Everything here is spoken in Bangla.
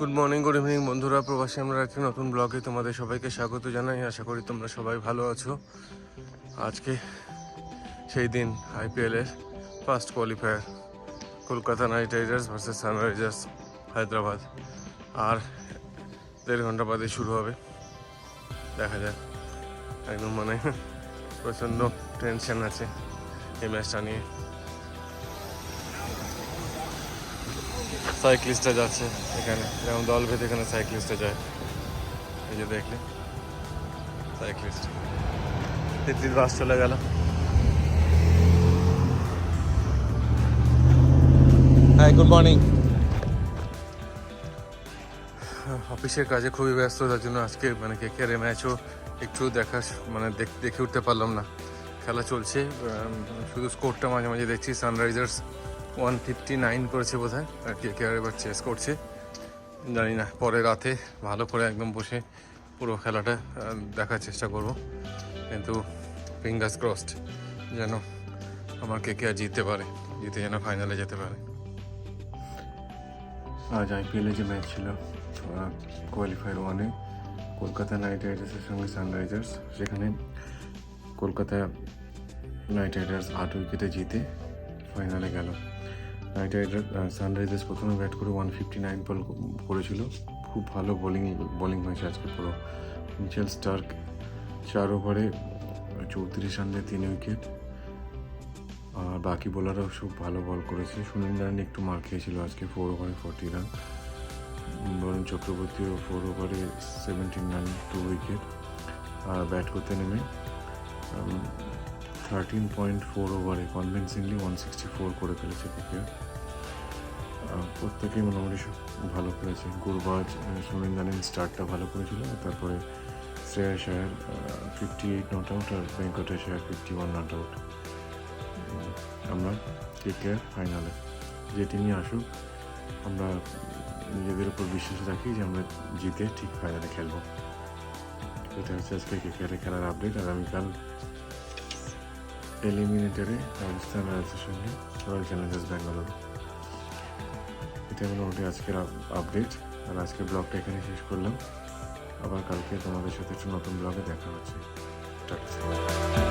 গুড মর্নিং গুড ইভিনিং বন্ধুরা। প্রবাসী আমরা একটি নতুন ব্লগে তোমাদের সবাইকে স্বাগত জানাই। আশা করি তোমরা সবাই ভালো আছো। আজকে সেই দিন আইপিএলের first qualifier Kolkata Knight Riders versus Sunrisers Hyderabad. আর দেড় ঘণ্টা বাদে শুরু হবে। দেখা যাক। একদম মানে প্রচণ্ড টেনশন আছে এই ম্যাচটা নিয়ে। সাইক্লিস্টরা যাচ্ছে এখানে। যেমন দল ভেদে এখানে সাইক্লিস্টরা যায়। এই যে দেখলে সাইক্লিস্ট তিতির বাস চলে গেল। হ্যাঁ গুড মর্নিং অফিসের কাজে খুবই ব্যস্ত তার জন্য আজকে মানে কে কে ম্যাচও একটু দেখা মানে দেখ- দেখে উঠতে পারলাম না। খেলা চলছে শুধু স্কোরটা মাঝে মাঝে দেখছি সানরাইজার্স ওয়ান ফিফটি নাইন করেছে বোধ হয় আর কে কে আর এবার চেস করছে। জানি না পরে রাতে ভালো করে একদম বসে পুরো খেলাটা দেখার চেষ্টা করব। কিন্তু ফিঙ্গার্স ক্রসড যেন আমার কে কে আর জিততে পারে, জিতে যেন ফাইনালে যেতে পারে। আজ আইপিএলে যে ম্যাচ ছিল কোয়ালিফায়ার ওয়ানে কলকাতা নাইট রাইডার্সের সঙ্গে সানরাইজার্স সেখানে কলকাতা নাইট রাইডার্স আট উইকেটে জিতে ফাইনালে গেল। নাইট রাইডার সানরাইজার্স প্রথমে ব্যাট করে ওয়ান ফিফটি নাইন বল করেছিল। খুব ভালো বোলিং বোলিং হয়েছে আজকে পুরো। মিচেল স্টার্ক চার ওভারে চৌত্রিশ রানে তিন উইকেট আর বাকি বোলাররাও খুব ভালো বল করেছে। সুনীল নারায়ণ একটু মার খেয়েছিল আজকে ফোর ওভারে ফোরটি রান বরুণ চক্রবর্তীও ফোর ওভারে সেভেন্টিন রান টু উইকেট আর ব্যাট করতে নেমে থার্টিন পয়েন্ট ফোর ওভারে কনভিনসিংলি ওয়ান সিক্সটি ফোর করে ফেলেছে থেকে প্রত্যেকেই মোটামুটি ভালো খেলেছে গুরবাজ সুনীল নারায়ণ স্টার্টটা ভালো করেছিল তারপরে Shreyas Iyer fifty eight not out R Venkatesh Iyer fifty one not out আমরা কে কে ফাইনালে যে টিমই আসুক, আমরা নিজেদের উপর বিশ্বাস রাখি যে আমরা জিতে ঠিক ফাইনালে খেলব। এটা হচ্ছে আজকে কে খেলার আপডেট আগামীকাল এলিমিনেটারে রাজস্থান রয়্যালসের সঙ্গে রয়্যাল চ্যালেঞ্জার্স ব্যাঙ্গালোর এটা মোটামুটি আজকের আপডেট আর আজকের ব্লগটা এখানে শেষ করলাম আবার কালকে তোমাদের সাথে একটু নতুন ব্লগে দেখা হচ্ছে টাটা